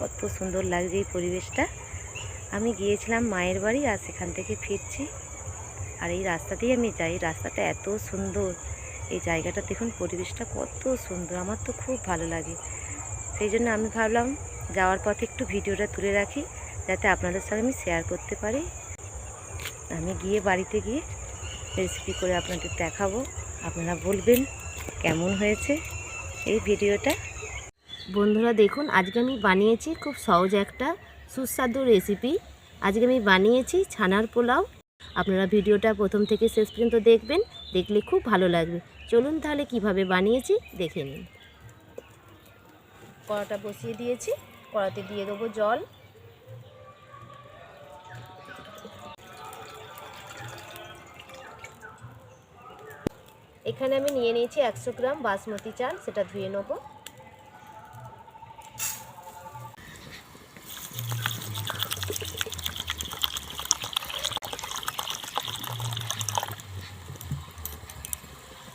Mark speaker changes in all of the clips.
Speaker 1: কত সুন্দর লাগছে এই পরিবেশটা। আমি গিয়েছিলাম মায়ের বাড়ি আর সেখান থেকে ফিরছি। আর এই রাস্তা দিয়ে আমি যাই। রাস্তাটা এত সুন্দর। এই জায়গাটা দেখুন, পরিবেশটা কত সুন্দর। আমার তো খুব ভালো লাগে। সেই জন্য আমি ভাবলাম যাওয়ার পথে একটু ভিডিওটা তুলে রাখি, যাতে আপনাদের সঙ্গে আমি শেয়ার করতে পারি। আমি গিয়ে বাড়িতে গিয়ে রেসিপি করে আপনাদের দেখাবো। আপনারা বলবেন কেমন হয়েছে এই ভিডিওটা। বন্ধুরা দেখুন, আজকে আমি বানিয়েছি খুব সহজ একটা সুস্বাদু রেসিপি আজকে আমি বানিয়েছি ছানার পোলাও। আপনারা ভিডিওটা প্রথম থেকে শেষ পর্যন্ত দেখবেন, দেখলে খুব ভালো লাগবে। চলুন তাহলে কীভাবে বানিয়েছি দেখে নিন। কড়াটা বসিয়ে দিয়েছি। কড়াতে দিয়ে দেবো জল। এখানে আমি নিয়ে নিয়েছি একশো গ্রাম বাসমতি চাল, সেটা ধুয়ে নেব।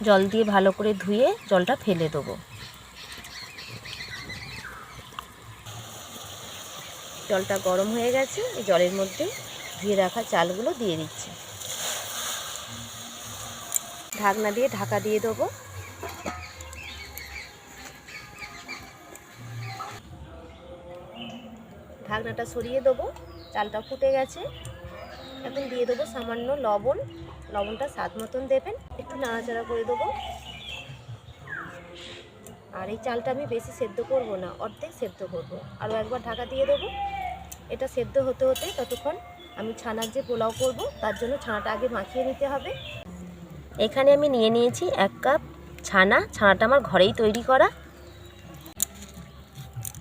Speaker 1: জল দিয়ে ভালো করে ধুয়ে জলটা ফেলে দেবো। জলটা গরম হয়ে গেছে জলের মধ্যে ধুয়ে রাখা চালগুলো দিয়ে দিচ্ছি। ঢাকনা দিয়ে ঢাকা দিয়ে দেবো। ঢাকনাটা সরিয়ে দেবো, চালটা ফুটে গেছে। এখন দিয়ে দেবো সামান্য লবণ, লবণটা স্বাদ মতন দেবেন। নাড়াচাড়া করে দেবো। আর এই চালটা আমি বেশি সেদ্ধ করব না, অর্ধেক সেদ্ধ করব। আরও একবার ঢাকা দিয়ে দেবো। এটা সেদ্ধ হতে হতে ততক্ষণ আমি ছানার যে পোলাও করব, তার জন্য ছানাটা আগে মাখিয়ে নিতে হবে। এখানে আমি নিয়ে নিয়েছি এক কাপ ছানা। ছানাটা আমার ঘরেই তৈরি করা।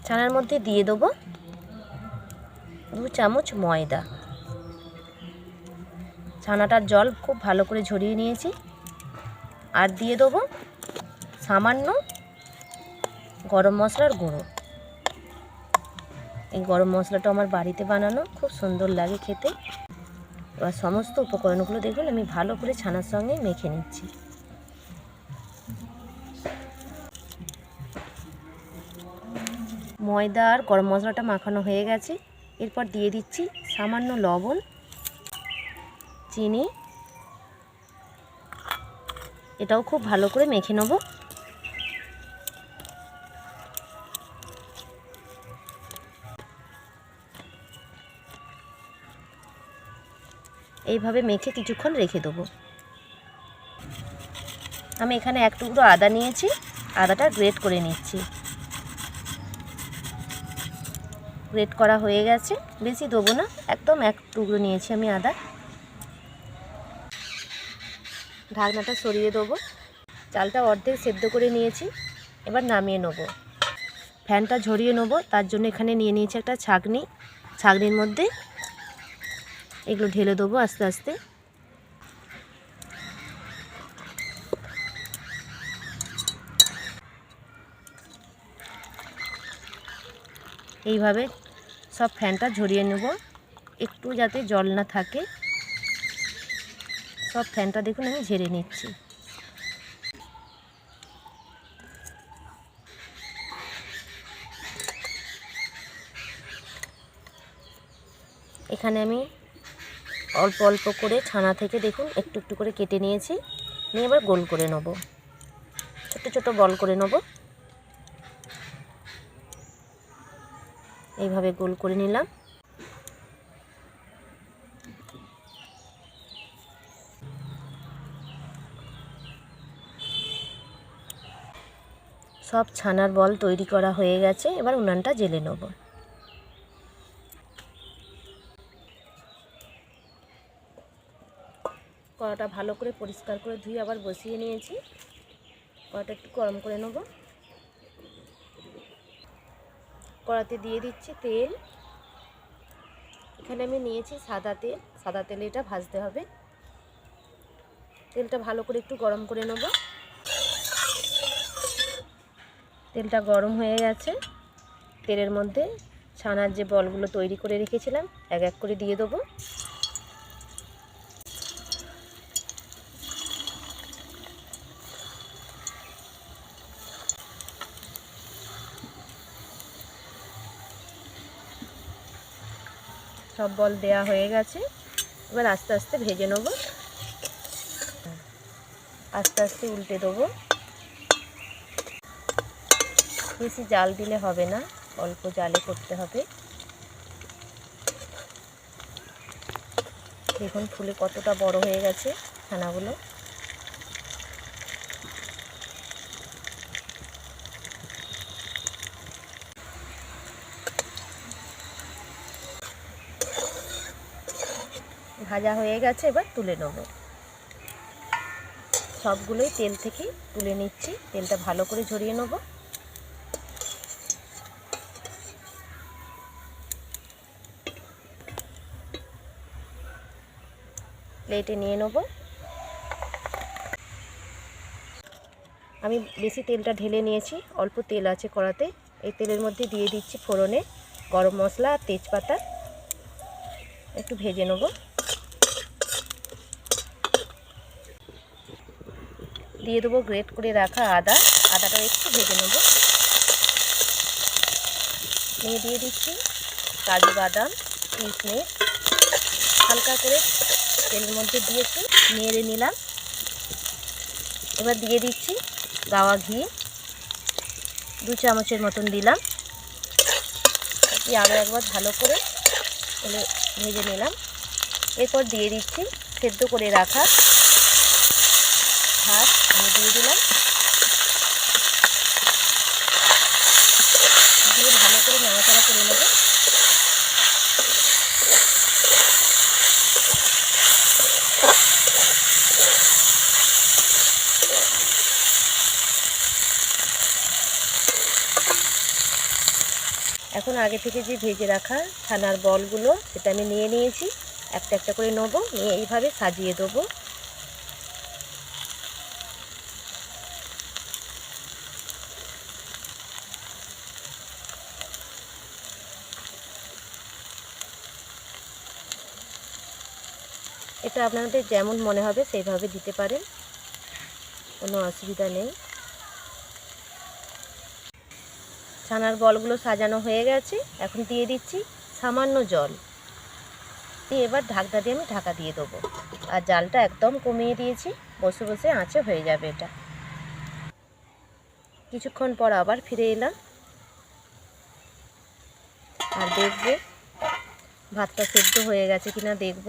Speaker 1: ছানার মধ্যে দিয়ে দেবো দু চামচ ময়দা। ছানাটার জল খুব ভালো করে ঝরিয়ে নিয়েছি। আর দিয়ে দেবো সামান্য গরম মশলার গুঁড়ো। এই গরম মশলাটা আমার বাড়িতে বানানো, খুব সুন্দর লাগে খেতে। এবার সমস্ত উপকরণগুলো দেখুন, আমি ভালো করে ছানার সঙ্গে মেখে নিচ্ছি। ময়দা আর গরম মশলাটা মাখানো হয়ে গেছে। এরপর দিয়ে দিচ্ছি সামান্য লবণ, চিনি এটাও খুব ভালো করে মেখে নেব। এইভাবে মেখে কিছুক্ষণ রেখে দেবো। আমি এখানে এক টুকরো আদা নিয়েছি, আদাটা গ্রেট করে নিচ্ছি। গ্রেট করা হয়ে গেছে, বেশি দেবো না, একদম এক টুকরো নিয়েছি আমি আদা। ঢাকনাটা সরিয়ে দেবো। চালটা অর্ধেক সেদ্ধ করে নিয়েছি, এবার নামিয়ে নেব। ফ্যানটা ঝরিয়ে নেব, তার জন্য এখানে নিয়ে নিয়েছি একটা ছাগনি ছাগনির মধ্যে এগুলো ঢেলে দেবো আস্তে আস্তে। এইভাবে সব ফ্যানটা ঝরিয়ে নেব, একটু যাতে জল না থাকে। সব ফ্যানটা দেখুন, আমি ঝেড়ে নিচ্ছি। এখানে আমি অল্প অল্প করে ছানা থেকে দেখুন, একটু একটু করে কেটে নিয়েছি। নিয়ে এবার গোল করে নেব। ছোট ছোট বল করে নেব। এইভাবে গোল করে নিলাম। সব ছানার বল তৈরি করা হয়ে গেছে, এবার উনানটা জেলে নেব। কড়াটা ভালো করে পরিষ্কার করে ধুয়ে আবার বসিয়ে নিয়েছি। কড়াটা একটু গরম করে নেব। কড়াতে দিয়ে দিচ্ছি তেল। এখানে আমি নিয়েছি সাদা তেল। সাদা তেলে এটা ভাজতে হবে। তেলটা ভালো করে একটু গরম করে নেব। তেলটা গরম হয়ে গেছে। তেলের মধ্যে ছানার যে বলগুলো তৈরি করে রেখেছিলাম, এক এক করে দিয়ে দেবো। সব বল দেয়া হয়ে গেছে। এবার আস্তে আস্তে ভেজে নেব। আস্তে আস্তে উল্টে দেবো। বেশি জাল দিলে হবে না, অল্প জালে করতে হবে। দেখুন ফুলে কতটা বড় হয়ে গেছে ছানাগুলো। ভাজা হয়ে গেছে, এবার তুলে নেব। সবগুলোই তেল থেকে তুলে নিচ্ছি, তেলটা ভালো করে ঝরিয়ে নেব। প্লেটে নিয়ে নেব। আমি বেশি তেলটা ঢেলে নিয়েছি, অল্প তেল আছে কড়াতে। এই তেলের মধ্যে দিয়ে দিচ্ছি ফোড়নে গরম মশলা আর তেজপাতা। একটু ভেজে নেব। দিয়ে দেবো গ্রেট করে রাখা আদা। আদাটা একটু ভেজে নেব। নিয়ে দিয়ে দিচ্ছি কাজু বাদাম কিশমিশ হালকা করে তেলের মধ্যে দিয়েছি, নেড়ে নিলাম। এবার দিয়ে দিচ্ছি গাওয়া ঘি। দু চামচের মতন দিলাম। আরও একবার ভালো করে ভেজে নিলাম। এরপর দিয়ে দিচ্ছি সেদ্ধ করে রাখা ভাত। আমি দিয়ে দিলাম দিয়ে ভালো করে নাড়াচাড়া করে নেব এখন আগে থেকে যে ভেজে রাখা ছানার বলগুলো, সেটা আমি নিয়ে নিয়েছি। একটা একটা করে নেব, নিয়ে এইভাবে সাজিয়ে দেবো। এটা আপনাদের যেমন মনে হবে, সেইভাবে দিতে পারেন। কোনো অসুবিধা নেই। ছানার বলগুলো সাজানো হয়ে গেছে। এখন দিয়ে দিচ্ছি সামান্য জল। দিয়ে এবার ঢাকটা দিয়ে আমি ঢাকা দিয়ে দেবো। আর জালটা একদম কমিয়ে দিয়েছি। বসে বসে আঁচে হয়ে যাবে এটা। কিছুক্ষণ পর আবার ফিরে এলাম। আর দেখব ভাতটা সেদ্ধ হয়ে গেছে কিনা দেখব।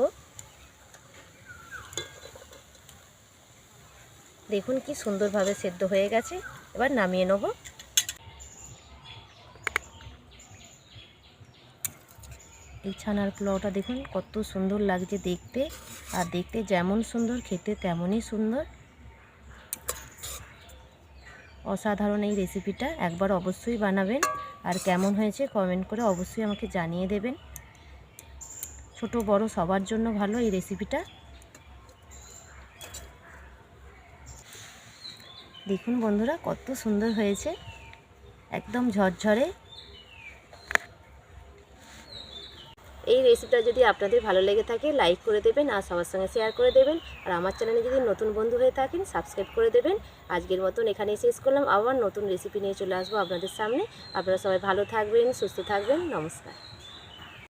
Speaker 1: দেখুন কি সুন্দরভাবে সেদ্ধ হয়ে গেছে। এবার নামিয়ে নেব। এই ছানার পোলাওটা দেখুন, কত সুন্দর লাগছে দেখতে। আর দেখতে যেমন সুন্দর, খেতে তেমনই সুন্দর। অসাধারণ এই রেসিপিটা একবার অবশ্যই বানাবেন। আর কেমন হয়েছে কমেন্ট করে অবশ্যই আমাকে জানিয়ে দেবেন। ছোট, বড় সবার জন্য ভালো এই রেসিপিটা দেখুন বন্ধুরা, কত সুন্দর হয়েছে। একদম ঝরঝরে। এই রেসিপিটা যদি আপনাদের ভালো লেগে থাকে লাইক করে দেবেন আর সবার সঙ্গে শেয়ার করে দেবেন। আর আমার চ্যানেলে যদি নতুন বন্ধু হয়ে থাকেন সাবস্ক্রাইব করে দেবেন। আজকের মতন এখানেই শেষ করলাম। আবার নতুন রেসিপি নিয়ে চলে আসব আপনাদের সামনে। আপনারা সবাই ভালো থাকবেন, সুস্থ থাকবেন। নমস্কার।